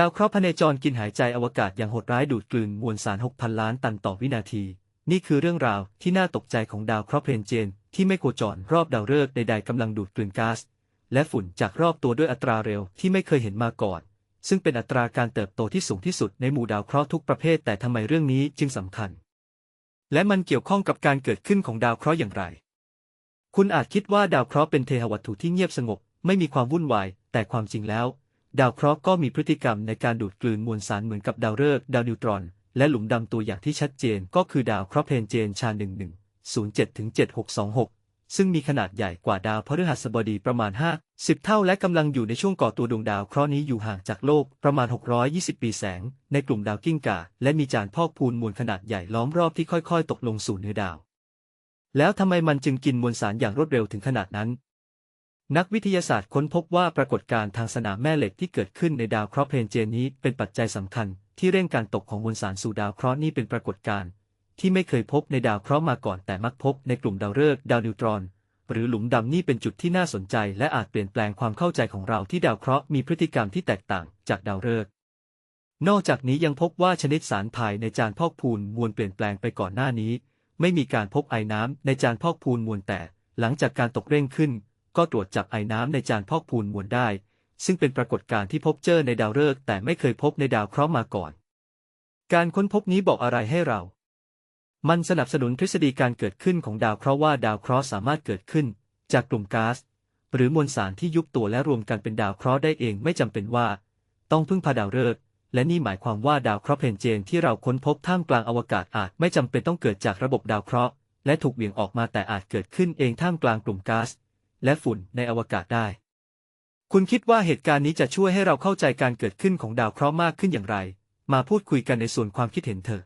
ดาวเคราะห์พเนจรกินหายใจอวกาศอย่างโหดร้ายดูดกลืนมวลสาร 6,000 ล้านตันต่อวินาที นี่คือเรื่องราวที่น่าตกใจของดาวเคราะห์เพลนเจน ที่ไม่โคจรรอบดาวฤกษ์ใดๆกำลังดูดกลืนก๊าซและฝุ่นจากรอบตัวด้วยอัตราเร็วที่ไม่เคยเห็นมาก่อน ซึ่งเป็นอัตราการเติบโตที่สูงที่สุดในหมู่ดาวเคราะห์ทุกประเภทแต่ทำไมเรื่องนี้จึงสำคัญ และมันเกี่ยวข้องกับการเกิดขึ้นของดาวเคราะห์อย่างไร คุณอาจคิดว่าดาวเคราะห์เป็นเทหวัตถุที่เงียบสงบ ไม่มีความวุ่นวาย แต่ความจริงแล้ว ดาวเคราะห์ก็มีพฤติกรรมในการดูดกลืนมวลสารเหมือนกับดาวฤกษ์ดาวนิวตรอน และหลุมดำตัวอย่างที่ชัดเจนก็คือดาวเคราะห์เพนเจนชา 1107-7626 ซึ่งมีขนาดใหญ่กว่าดาวพฤหัสบดีประมาณ 5 10 เท่าและกำลังอยู่ในช่วงก่อตัวดวงดาวเคราะห์นี้อยู่ห่างจากโลกประมาณ 620 ปีแสง ในกลุ่มดาวกิ้งก่าและมีจานพอกพูนมวลขนาดใหญ่ล้อมรอบที่ค่อย ๆ ตกลงสู่เนื้อดาว แล้วทำไมมันจึงกินมวลสารอย่างรวดเร็วถึงขนาดนั้น นักวิทยาศาสตร์ค้นพบว่าปรากฏการณ์ทางสนามแม่เหล็กที่เกิดขึ้นในดาวเคราะห์เพลนเจนนี้เป็นปัจจัยสำคัญ ที่เร่งการตกของมวลสารสู่ดาวเคราะห์นี่เป็นปรากฏการณ์ที่ไม่เคยพบในดาวเคราะห์มาก่อนแต่มักพบในกลุ่มดาวฤกษ์ดาวนิวตรอน หรือหลุมดำนี่เป็นจุดที่น่าสนใจ และอาจเปลี่ยนแปลงความเข้าใจของเราที่ดาวเคราะห์มีพฤติกรรมที่แตกต่างจากดาวฤกษ์นอกจากนี้ยังพบว่าชนิดสารภายในจานพอกพูนมวลเปลี่ยนแปลงไปก่อนหน้านี้ ไม่มีการพบไอน้ำในจานพอกพูนมวลแต่ หลังจากการตกเร่งขึ้น ก็ตรวจจับไอน้ำในจานพอกพูนมวลได้ ซึ่งเป็นปรากฏการณ์ที่พบเจอในดาวฤกษ์แต่ไม่เคยพบในดาวเคราะห์มาก่อน การค้นพบนี้บอกอะไรให้เรา มันสนับสนุนทฤษฎีการเกิดขึ้นของดาวเคราะห์ว่าดาวเคราะห์สามารถเกิดขึ้น จากกลุ่มก๊าซหรือมวลสารที่ยุบตัวและรวมกันเป็นดาวเคราะห์ได้เองไม่จำเป็นว่า ต้องพึ่งพาดาวฤกษ์และนี่หมายความว่าดาวเคราะห์เพนเจนที่เราค้นพบท่ามกลางอวกาศอาจไม่จำเป็นต้องเกิดจากระบบดาวเคราะห์และถูกเหวี่ยงออกมาแต่อาจเกิดขึ้นเองท่ามกลางกลุ่มก๊าซ และฝุ่นในอวกาศได้ คุณคิดว่าเหตุการณ์นี้จะช่วยให้เราเข้าใจการเกิดขึ้นของดาวเคราะห์มากขึ้นอย่างไร มาพูดคุยกันในส่วนความคิดเห็นเถอะ